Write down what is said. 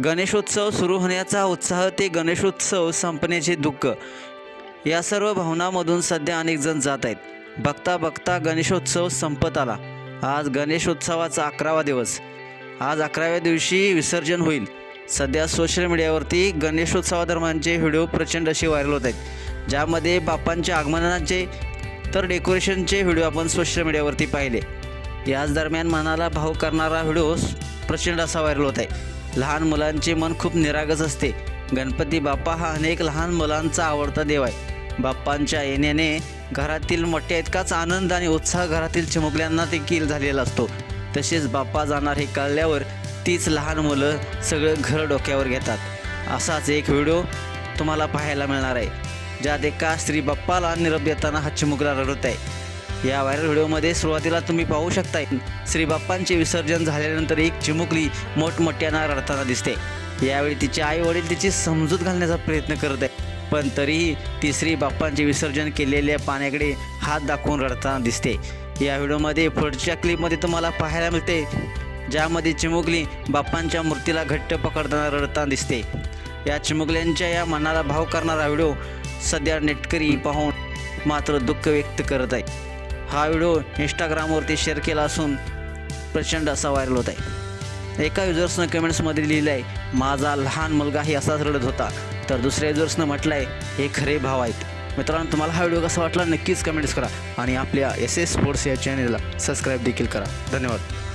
गणेशोत्सव सुरू होण्याचा उत्साह ते गणेशोत्सव संपण्याचे दुःख. या सर्व भावनामधून सध्या अनेक जण जात आहेत. बघता बघता गणेशोत्सव संपत आला. आज गणेशोत्सवाचा अकरावा दिवस. आज अकराव्या दिवशी विसर्जन होईल. सध्या सोशल मीडियावरती गणेशोत्सवादरम्यानचे व्हिडिओ प्रचंड असे व्हायरल होत आहेत. ज्यामध्ये बाप्पांच्या आगमनाचे तर डेकोरेशनचे व्हिडिओ आपण सोशल मीडियावरती पाहिले. याच दरम्यान मनाला भाव करणारा व्हिडिओ प्रचंड असा व्हायरल होत आहे. लहान मुलांचे मन खूप निरागस असते. गणपती बाप्पा हा अनेक लहान मुलांचा आवडता देव आहे. बाप्पांच्या येण्याने घरातील मोठ्या इतकाच आनंद आणि उत्साह घरातील चिमुकल्यांना देखील झालेला असतो. तसेच बाप्पा जाणार हे कळल्यावर तीच लहान मुलं सगळं घर डोक्यावर घेतात. असाच एक व्हिडिओ तुम्हाला पाहायला मिळणार आहे. ज्यात एका स्त्री बाप्पाला निरोप देताना हा चिमुकला रडत आहे. या व्हायरल व्हिडिओमध्ये सुरुवातीला तुम्ही पाहू शकताय. श्री बाप्पांचे विसर्जन झाल्यानंतर एक चिमुकली मोठमोठ्यानं रडताना दिसते. यावेळी तिचे आई वडील तिची समजूत घालण्याचा प्रयत्न करत आहे पण तरीही ती श्री बाप्पांचे विसर्जन केलेल्या पाण्याकडे हात दाखवून रडताना दिसते. या व्हिडिओमध्ये पुढच्या क्लिपमध्ये तुम्हाला पाहायला मिळते ज्यामध्ये चिमुकली बाप्पांच्या मूर्तीला घट्ट पकडताना रडताना दिसते. या चिमुकल्यांच्या या मनाला भाव करणारा व्हिडिओ सध्या नेटकरी पाहून मात्र दुःख व्यक्त करत आहे. हा व्हिडिओ इंस्टाग्रामवरती शेअर केला असून प्रचंड असा व्हायरल होत आहे. एका युजर्सनं कमेंट्समध्ये लिहिलं आहे माझा लहान मुलगाही असाच रडत होता तर दुसऱ्या युजर्सनं म्हटलं आहे हे खरे भाव आहेत. मित्रांनो तुम्हाला हा व्हिडिओ कसा वाटला नक्कीच कमेंट्स करा आणि आपल्या एस एस स्पोर्ट्स या चॅनेलला सबस्क्राईब देखील करा. धन्यवाद.